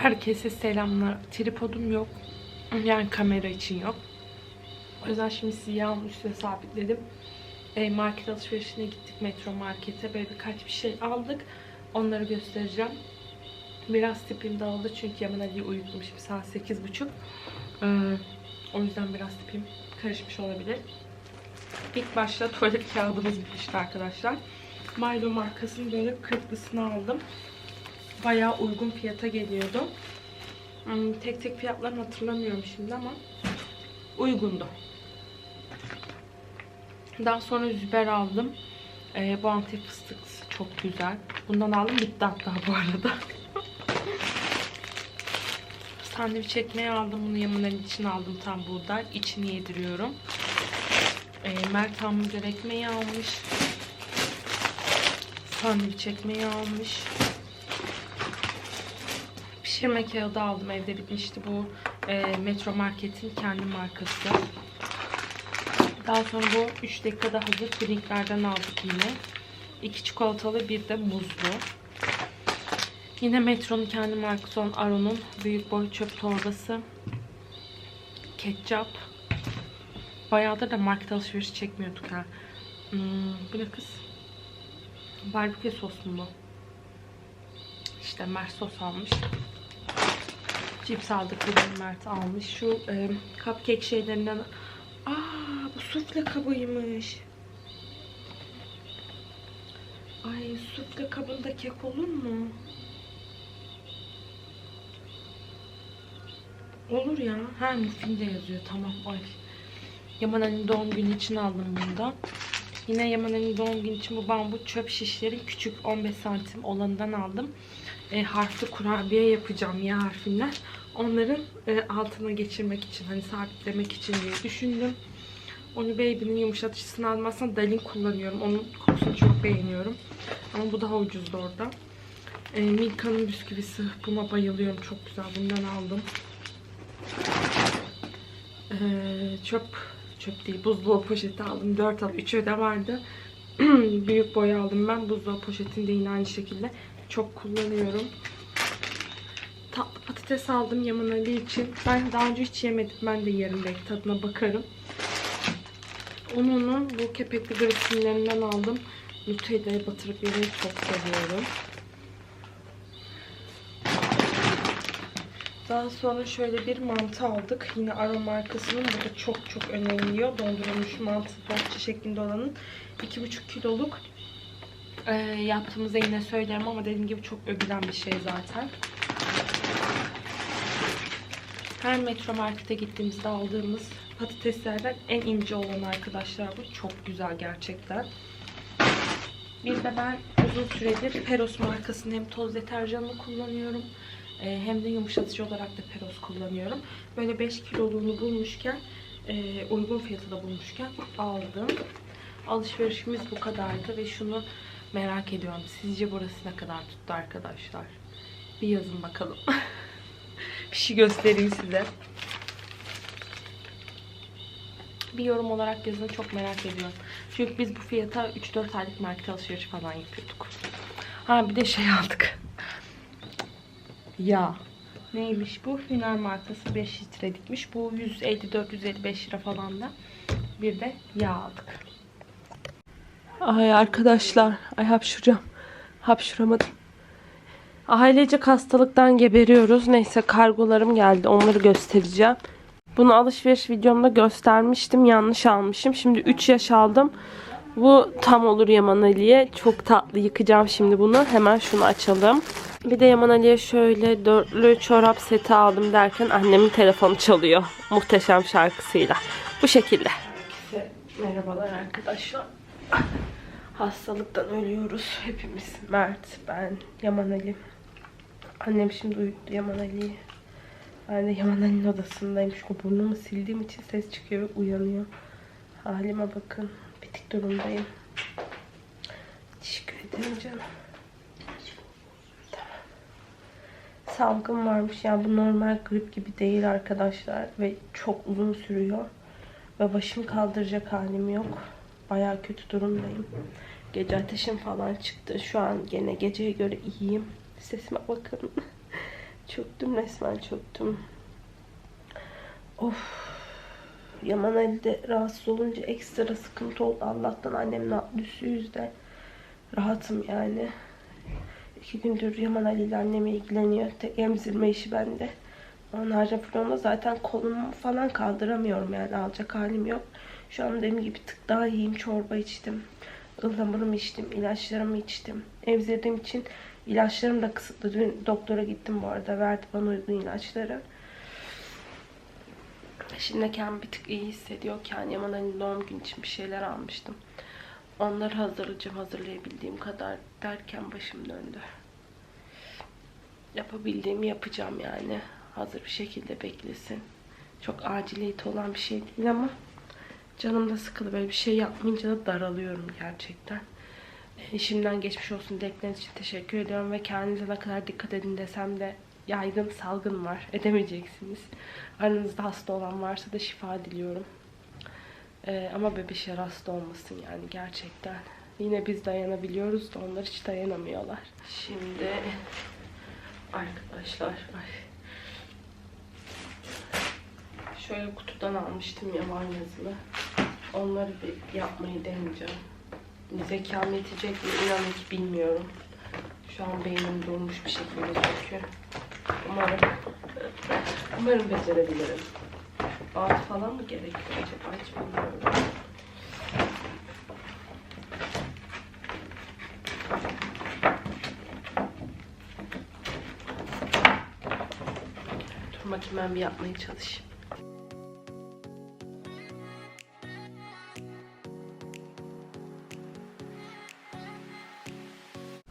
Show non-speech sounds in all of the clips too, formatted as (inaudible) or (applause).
Herkese selamlar. Tripodum yok. Yani kamera için yok. O yüzden şimdi siyahın üstüne sabitledim. E, market alışverişine gittik metro markete. Böyle birkaç bir şey aldık. Onları göstereceğim. Biraz tipim dağıldı çünkü Yaman Ali'yi uyuttum. Şimdi saat 8.30. Ee, o yüzden biraz tipim karışmış olabilir. İlk başta tuvalet kağıdımız bitmişti arkadaşlar. Milo markasının böyle kırklısını aldım. Bayağı uygun fiyata geliyordu. Hmm, tek tek fiyatlarını hatırlamıyorum şimdi ama uygundu. Daha sonra Züber aldım. Ee, bu antep fıstık çok güzel. Bundan aldım bitti hatta bu arada. (laughs) Sandviç ekmeği aldım. Bunu Yaman'ın için aldım tam buğday. İçini yediriyorum. Ee, Mert hamburger ekmeği almış. Sandviç ekmeği almış. Pişirme kağıdı aldım. Evde bitmişti. Bu e, Metro Market'in kendi markası. Daha sonra bu 3 dakikada hazır drinklerden aldık yine. 2 çikolatalı bir de muzlu. Yine Metro'nun kendi markası olan Aro'nun büyük boy çöp torbası. Ketçap. Bayağıdır da market alışverişi çekmiyorduk ha. Hmm, bu ne kız? Barbekü sos mu bu? İşte Mert sos almış. Cips aldık bugün Mert almış. Şu e, cupcake şeylerinden... Aa bu sufle kabıymış. Ay sufle kabında kek olur mu? Olur ya. Ha muffin de yazıyor. Tamam. Ay. Yaman Ali'nin doğum günü için aldım bundan. Yine Yaman Ali'nin doğum günü için bu bambu çöp şişlerin küçük 15 santim olanından aldım. E, harfli kurabiye yapacağım ya harfinden. Onların e, altına geçirmek için hani sabitlemek için diye düşündüm. Onu Baby'nin yumuşatıcısını almazsan Dalin kullanıyorum. Onun kokusunu çok beğeniyorum. Ama bu daha ucuzdu orada. E, Milka'nın bisküvisi. Buna bayılıyorum. Çok güzel. Bundan aldım. Ee, çöp çöp değil buzdolabı poşeti aldım 4 al 3 öde vardı (clears throat) büyük boy aldım ben buzdolabı poşetini de yine aynı şekilde çok kullanıyorum patates aldım Yaman Ali için ben daha önce hiç yemedim ben de yerim belki tadına bakarım ununu bu kepekli grisinlerinden aldım Nutella'ya batırıp yemeyi çok seviyorum Daha sonra şöyle bir mantı aldık. Yine Aro markasının. Bu da çok çok önemliyor. Dondurulmuş mantı bohça şeklinde olanın. 2,5 kiloluk. Ee, yaptığımızda yine söylerim ama dediğim gibi çok övülen bir şey zaten. Her metro markete gittiğimizde aldığımız patateslerden en ince olan arkadaşlar bu. Çok güzel gerçekten. Bir de ben uzun süredir Peros markasının hem toz deterjanını kullanıyorum. Ee, hem de yumuşatıcı olarak da Peros kullanıyorum. Böyle 5 kiloluğunu bulmuşken e, uygun fiyatı da bulmuşken aldım. Alışverişimiz bu kadardı ve şunu merak ediyorum. Sizce burası ne kadar tuttu arkadaşlar? Bir yazın bakalım. (laughs) şey göstereyim size. Bir yorum olarak yazın çok merak ediyorum. Çünkü biz bu fiyata 3-4 aylık market alışverişi falan yapıyorduk. Ha bir de şey aldık. Yağ. Neymiş bu? Hüner markası 5 litrelikmiş. Bu 154-155 lira falan da. Bir de yağ aldık. Ay arkadaşlar. Ay hapşuracağım. Hapşuramadım. Ailecek hastalıktan geberiyoruz. Neyse kargolarım geldi. Onları göstereceğim. Bunu alışveriş videomda göstermiştim. Yanlış almışım. Şimdi 3 yaş aldım. Bu tam olur Yaman Ali'ye. Çok tatlı. Yıkacağım şimdi bunu. Hemen şunu açalım. Bir de Yaman Ali'ye şöyle dörtlü çorap seti aldım derken annemin telefonu çalıyor. Muhteşem şarkısıyla. Bu şekilde. Merhabalar arkadaşlar. Hastalıktan ölüyoruz hepimiz. Mert, ben, Yaman Ali. Annem şimdi uyuttu Yaman Ali'yi. Ben de Yaman Ali'nin odasındayım. Çünkü burnumu sildiğim için ses çıkıyor ve uyanıyor. Halime bakın. Bitik durumdayım. Teşekkür ederim canım. salgın varmış. Yani bu normal grip gibi değil arkadaşlar. Ve çok uzun sürüyor. Ve başım kaldıracak halim yok. Baya kötü durumdayım. Gece ateşim falan çıktı. Şu an gene geceye göre iyiyim. Sesime bakın. (laughs) Çöktüm resmen çöktüm. Of. Yaman Ali de rahatsız olunca ekstra sıkıntı oldu. Allah'tan annemin abdüsü yüzde rahatım yani. İki gündür Yaman Ali ile anneme ilgileniyor. Tek emzirme işi bende. Onun Flor'la zaten kolumu falan kaldıramıyorum yani alacak halim yok. Şu an dediğim gibi tık daha iyiyim. Çorba içtim. ıhlamurumu içtim. ilaçlarımı içtim. Emzirdiğim için ilaçlarım da kısıtlı. Dün doktora gittim bu arada. Verdi bana uygun ilaçları. Şimdi kendimi bir tık iyi hissediyorken Yaman Ali'nin doğum günü için bir şeyler almıştım. Onları hazırlayacağım hazırlayabildiğim kadar derken başım döndü. Yapabildiğimi yapacağım yani. Hazır bir şekilde beklesin. Çok aciliyeti olan bir şey değil ama canım da sıkılı. Böyle bir şey yapmayınca da daralıyorum gerçekten. Şimdiden geçmiş olsun dilekleriniz için teşekkür ediyorum ve kendinize ne kadar dikkat edin desem de yaygın salgın var. Edemeyeceksiniz. Aranızda hasta olan varsa da şifa diliyorum. Ee, ama bebişler hasta olmasın yani gerçekten. Yine biz dayanabiliyoruz da onlar hiç dayanamıyorlar. Şimdi arkadaşlar ay. Şöyle kutudan almıştım yaman yazılı. Onları bir yapmayı deneyeceğim. Zekam yetecek mi inanın ki bilmiyorum. Şu an beynim durmuş bir şekilde çünkü. Umarım umarım becerebilirim. Bant falan mı gerekiyor acaba hiç bilmiyorum. Ben bir yapmaya çalışayım.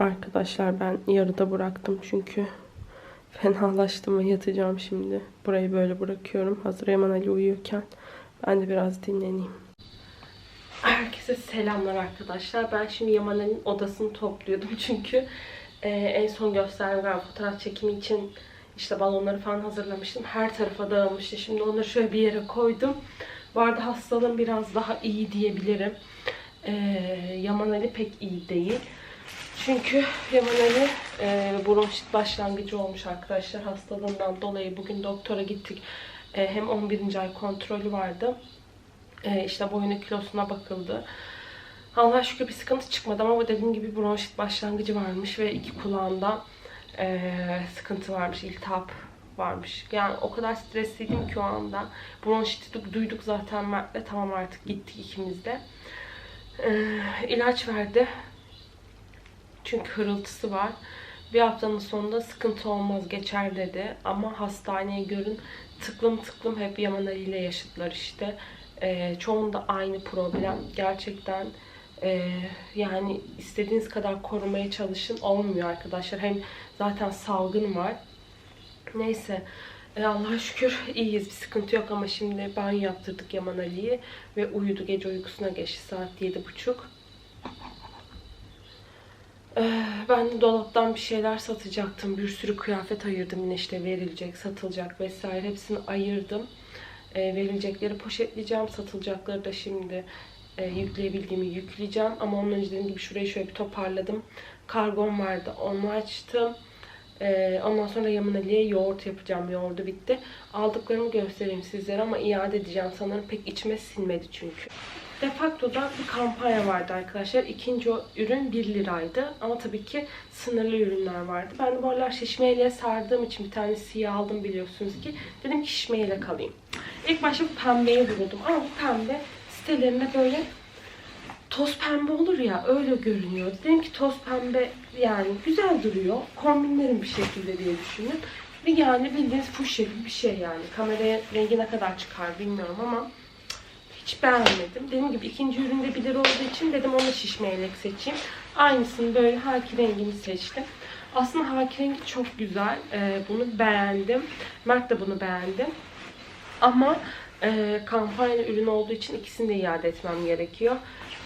Arkadaşlar ben yarıda bıraktım çünkü fenalaştım ve yatacağım şimdi. Burayı böyle bırakıyorum. Hazır Yaman Ali uyuyorken ben de biraz dinleneyim. Herkese selamlar arkadaşlar. Ben şimdi Yaman Ali'nin odasını topluyordum (laughs) çünkü e, en son gösterdiğim fotoğraf çekimi için işte balonları falan hazırlamıştım. Her tarafa dağılmıştı. Şimdi onları şöyle bir yere koydum. Bu arada hastalığım biraz daha iyi diyebilirim. E, Yaman Ali pek iyi değil. Çünkü Yaman Ali e, bronşit başlangıcı olmuş arkadaşlar. Hastalığından dolayı bugün doktora gittik. E, hem 11. ay kontrolü vardı. E, işte boyunu kilosuna bakıldı. Allah şükür bir sıkıntı çıkmadı ama dediğim gibi bronşit başlangıcı varmış ve iki kulağında e, sıkıntı varmış, iltihap varmış. Yani o kadar stresliydim ki o anda. Bronşiti duyduk zaten Mert'le. Tamam artık gittik ikimiz de. E, ilaç verdi. Çünkü hırıltısı var. Bir haftanın sonunda sıkıntı olmaz geçer dedi. Ama hastaneye görün tıklım tıklım hep Yaman Ali ile yaşıtlar işte. Ee, çoğunda aynı problem. Gerçekten e, yani istediğiniz kadar korumaya çalışın. Olmuyor arkadaşlar. Hem zaten salgın var. Neyse. E, Allah'a şükür iyiyiz. Bir sıkıntı yok ama şimdi banyo yaptırdık Yaman Ali'yi. Ve uyudu. Gece uykusuna geçti. Saat 7.30. Ee, Ben de dolaptan bir şeyler satacaktım. Bir sürü kıyafet ayırdım yine işte verilecek, satılacak vesaire. Hepsini ayırdım. Ee, verilecekleri poşetleyeceğim. Satılacakları da şimdi e, yükleyebildiğimi yükleyeceğim. Ama onun önce dediğim gibi şurayı şöyle bir toparladım. Kargom vardı. Onu açtım. Ee, ondan sonra Yaman Ali'ye yoğurt yapacağım. Yoğurdu bitti. Aldıklarımı göstereyim sizlere ama iade edeceğim. Sanırım pek içime sinmedi çünkü. Defacto'da bir kampanya vardı arkadaşlar. İkinci ürün 1 liraydı. Ama tabii ki sınırlı ürünler vardı. Ben de bu aralar şişmeyle sardığım için bir tane siyah aldım biliyorsunuz ki. Dedim ki şişmeyle kalayım. İlk başta bu pembeye vuruyordum. Ama bu pembe sitelerinde böyle toz pembe olur ya öyle görünüyor. Dedim ki toz pembe yani güzel duruyor. Kombinlerim bir şekilde diye düşündüm. Bir yani bildiğiniz fuşya gibi bir şey yani. Kameraya rengi ne kadar çıkar bilmiyorum ama hiç beğenmedim. Dediğim gibi ikinci üründe 1 lira olduğu için dedim onu şişme yelek seçeyim. Aynısını böyle haki rengini seçtim. Aslında haki rengi çok güzel. Ee, bunu beğendim. Mert de bunu beğendi. Ama e, kampanya ürünü olduğu için ikisini de iade etmem gerekiyor.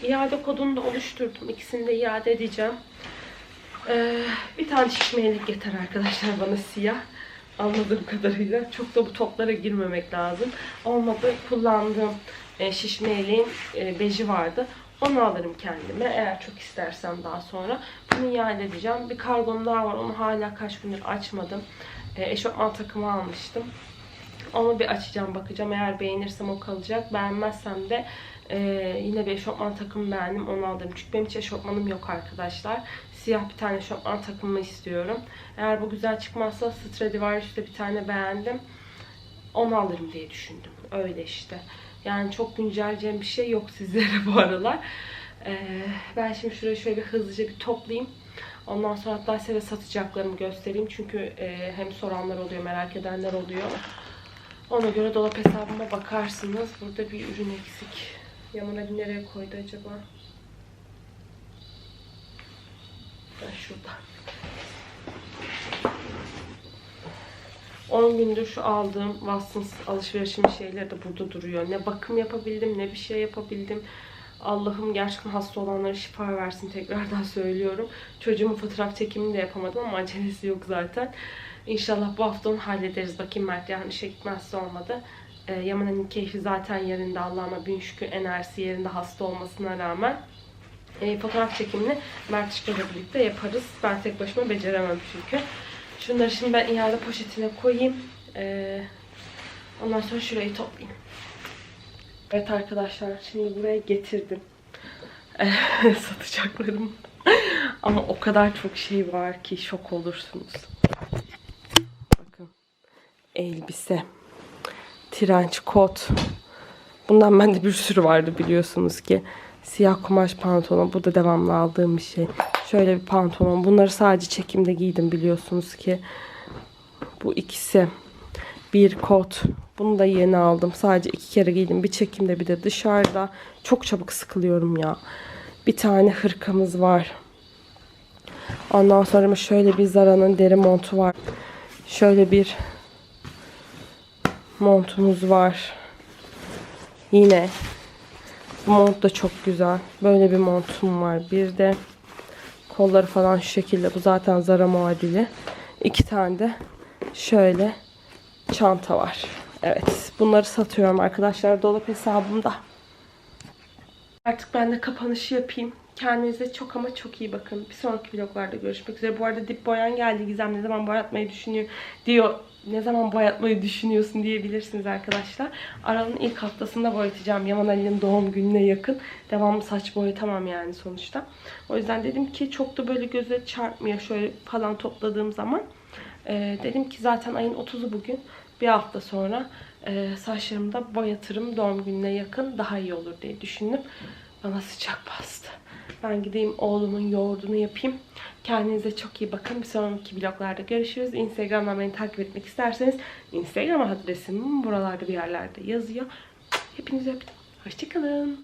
İade kodunu da oluşturdum. İkisini de iade edeceğim. Ee, bir tane şişme yelek yeter arkadaşlar bana siyah. Anladığım kadarıyla. Çok da bu toplara girmemek lazım. Olmadı kullandığım e, şişme yeleğin e, beji vardı. Onu alırım kendime eğer çok istersem daha sonra. Bunu iade edeceğim. Bir kargom daha var. Onu hala kaç gündür açmadım. e, eşofman takımı almıştım. Onu bir açacağım bakacağım. Eğer beğenirsem o kalacak. Beğenmezsem de e, yine bir eşofman takımı beğendim. Onu aldım. Çünkü benim hiç eşofmanım yok arkadaşlar. Siyah bir tane eşofman takımı istiyorum. Eğer bu güzel çıkmazsa Stradivarius'ta bir tane beğendim. Onu alırım diye düşündüm. Öyle işte. Yani çok güncelleyeceğim bir şey yok sizlere bu aralar. Ee, ben şimdi şurayı şöyle bir hızlıca bir toplayayım. Ondan sonra hatta size satacaklarımı göstereyim. Çünkü e, hem soranlar oluyor, merak edenler oluyor. Ona göre dolap hesabıma bakarsınız. Burada bir ürün eksik. Yaman Ali nereye koydu acaba? Ben şurada. 10 gündür şu aldığım Watsons alışverişimin şeyleri de burada duruyor. Ne bakım yapabildim ne bir şey yapabildim. Allah'ım gerçekten hasta olanlara şifa versin tekrardan (laughs) söylüyorum. Çocuğumun fotoğraf çekimini de yapamadım ama acelesi yok zaten. İnşallah bu hafta onu hallederiz. Bakayım Mert yani işe gitmezse olmadı. Ee, Yaman'ın keyfi zaten yerinde Allah'ıma bin şükür enerjisi yerinde hasta olmasına rağmen. Ee, fotoğraf çekimini Mert İşler'le birlikte yaparız. Ben tek başıma beceremem çünkü. Şunları şimdi ben iade poşetine koyayım. Ee, ondan sonra şurayı toplayayım. Evet arkadaşlar şimdi buraya getirdim. (laughs) Satacaklarım. Ama o kadar çok şey var ki şok olursunuz. Bakın. Elbise. Trench coat. Bundan bende bir sürü vardı biliyorsunuz ki. Siyah kumaş pantolon. Bu da devamlı aldığım bir şey. Şöyle bir pantolon. Bunları sadece çekimde giydim biliyorsunuz ki. Bu ikisi. Bir kot. Bunu da yeni aldım. Sadece iki kere giydim. Bir çekimde bir de dışarıda. Çok çabuk sıkılıyorum ya. Bir tane hırkamız var. Ondan sonra şöyle bir Zara'nın deri montu var. Şöyle bir montumuz var. Yine bu mont da çok güzel. Böyle bir montum var. Bir de kolları falan şu şekilde. Bu zaten Zara muadili. İki tane de şöyle çanta var. Evet. Bunları satıyorum arkadaşlar dolap hesabımda. Artık ben de kapanışı yapayım. Kendinize çok ama çok iyi bakın. Bir sonraki vloglarda görüşmek üzere. Bu arada dip boyan geldi. Gizem ne zaman boyatmayı düşünüyor diyor. Ne zaman boyatmayı düşünüyorsun diyebilirsiniz arkadaşlar. Aralık'ın ilk haftasında boyatacağım. Yaman Ali'nin doğum gününe yakın. Devamlı saç boyatamam yani sonuçta. O yüzden dedim ki çok da böyle göze çarpmıyor şöyle falan topladığım zaman. Ee, dedim ki zaten ayın 30'u bugün. Bir hafta sonra e, saçlarımı da boyatırım. Doğum gününe yakın daha iyi olur diye düşündüm. Bana sıcak bastı. Ben gideyim oğlumun yoğurdunu yapayım. Kendinize çok iyi bakın. Bir sonraki vloglarda görüşürüz. Instagram'dan beni takip etmek isterseniz Instagram adresim buralarda bir yerlerde yazıyor. Hepinizi öptüm. Hoşçakalın.